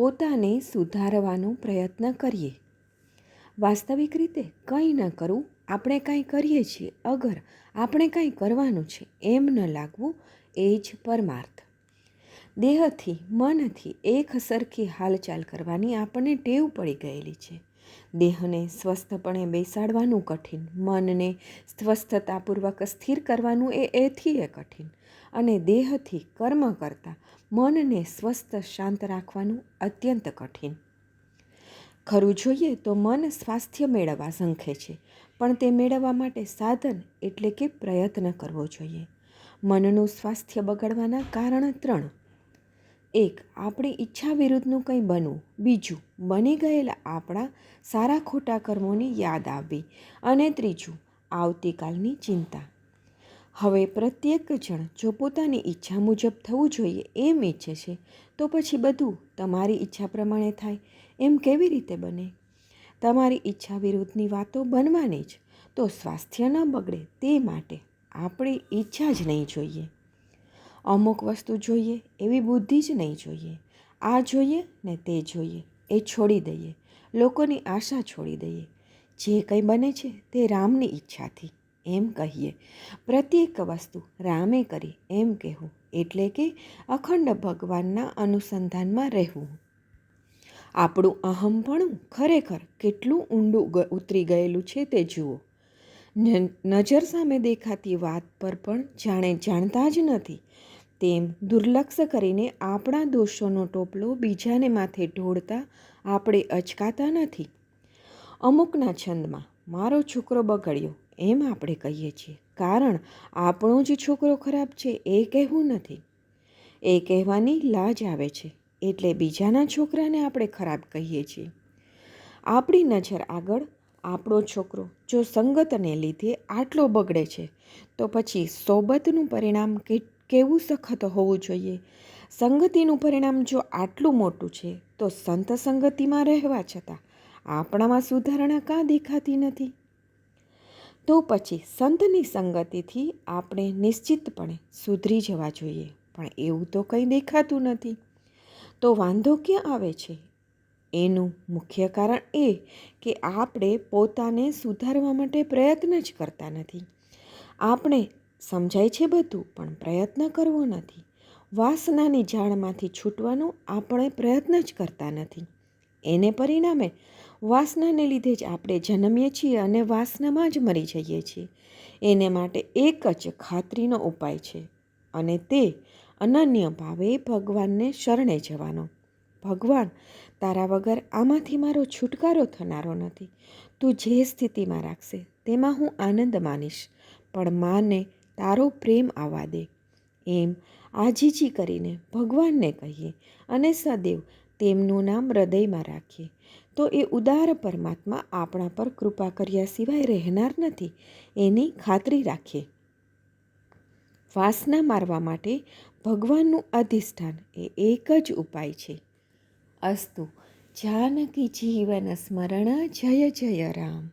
પોતાને સુધારવાનો પ્રયત્ન કરીએ. વાસ્તવિક રીતે કંઈ ન કરવું આપણે કાંઈ કરીએ છીએ, અગર આપણે કાંઈ કરવાનું છે એમ ન લાગવું એ જ પરમાર્થ. દેહથી, મનથી એક સરખી હાલચાલ કરવાની આપણને ટેવ પડી ગયેલી છે. દેહને સ્વસ્થપણે બેસાડવાનું કઠિન, મનને સ્વસ્થતાપૂર્વક સ્થિર કરવાનું એ એથી એ કઠિન. અને દેહથી કર્મ કરતાં મનને સ્વસ્થ, શાંત રાખવાનું અત્યંત કઠિન. ખરું જોઈએ તો મન સ્વાસ્થ્ય મેળવવા સંખે છે, પણ તે મેળવવા માટે સાધન એટલે કે પ્રયત્ન કરવો જોઈએ. મનનું સ્વાસ્થ્ય બગડવાના કારણ ત્રણ. એક, આપણી ઈચ્છા વિરુદ્ધનું કંઈ બનવું. બીજું, બની ગયેલા આપણા સારા ખોટા કર્મોની યાદ આવવી. અને ત્રીજું, આવતીકાલની ચિંતા. હવે પ્રત્યેક જણ જો પોતાની ઈચ્છા મુજબ થવું જોઈએ એમ ઈચ્છે છે, તો પછી બધું તમારી ઈચ્છા પ્રમાણે થાય. એમ કેવી રીતે બને? તમારી ઈચ્છા વિરુદ્ધની વાતો બનવાની જ, તો સ્વાસ્થ્ય ન બગડે તે માટે આપણે ઈચ્છા જ નહીં જોઈએ. અમુક વસ્તુ જોઈએ, એવી બુદ્ધિ જ નહીં જોઈએ. આ જોઈએ ને તે જોઈએ, એ છોડી દઈએ. લોકોની આશા છોડી દઈએ. જે કંઈ બને છે તે રામની ઈચ્છાથી, એમ કહીએ. પ્રત્યેક વસ્તુ રામે કરી એમ કહેવું, એટલે કે અખંડ ભગવાનના અનુસંધાનમાં રહેવું. આપણું અહમપણું ખરેખર કેટલું ઊંડું ઉતરી ગયેલું છે તે જુઓ. નજર સામે દેખાતી વાત પર પણ જાણે જાણતા જ નથી. તેમ દુર્લક્ષ કરીને આપણા દોષોનો ટોપલો બીજાને માથે ઢોળતા આપણે અચકાતા નથી. અમુકના છંદમાં, મારો છોકરો બગડ્યો, એમ આપણે કહીએ છીએ, કારણ આપણો જ છોકરો ખરાબ છે એ કહેવું નથી. એ કહેવાની લાજ આવે છે, એટલે બીજાના છોકરાને આપણે ખરાબ કહીએ છીએ. આપણી નજર આગળ, આપણો છોકરો જો સંગતને લીધે આટલો બગડે છે, તો પછી સોબતનું પરિણામ કે કેવું સખત હોવું જોઈએ? સંગતિનું પરિણામ જો આટલું મોટું છે, તો સંત સંગતિમાં રહેવા છતાં આપણામાં સુધારણા કાં દેખાતી નથી? તો પછી સંતની સંગતિથી આપણે નિશ્ચિતપણે સુધરી જવા જોઈએ, પણ એવું તો કંઈ દેખાતું નથી. તો વાંધો ક્યાં આવે છે? એનું મુખ્ય કારણ એ કે આપણે પોતાને સુધારવા માટે પ્રયત્ન જ કરતા નથી. આપણે સમજાય છે બધું, પણ પ્રયત્ન કરવો નથી. વાસનાની જાળમાંથી છૂટવાનો આપણે પ્રયત્ન જ કરતા નથી. એને પરિણામે વાસનાને લીધે જ આપણે જન્મીએ છીએ અને વાસનામાં જ મરી જઈએ છીએ. એને માટે એક જ ખાતરીનો ઉપાય છે, અને તે અનન્ય ભાવે ભગવાનને શરણે જવાનો. ભગવાન, તારા વગર આમાંથી મારો છુટકારો થનારો નથી. તું જે સ્થિતિમાં રાખશે, તેમાં હું આનંદ માનીશ. પણ માને તારો પ્રેમ આવવા દે. એમ આજીજી કરીને ભગવાનને કહીએ અને સદૈવ તેમનું નામ હૃદયમાં રાખીએ તો એ ઉદાર પરમાત્મા આપણા પર કૃપા કર્યા સિવાય રહેનાર નથી, એની ખાતરી રાખીએ વાસના મારવા માટે ભગવાનનું અધિષ્ઠાન એ એક જ ઉપાય છે. અસ્તુ, જાનકી જીવન સ્મરણ, જય જય રામ.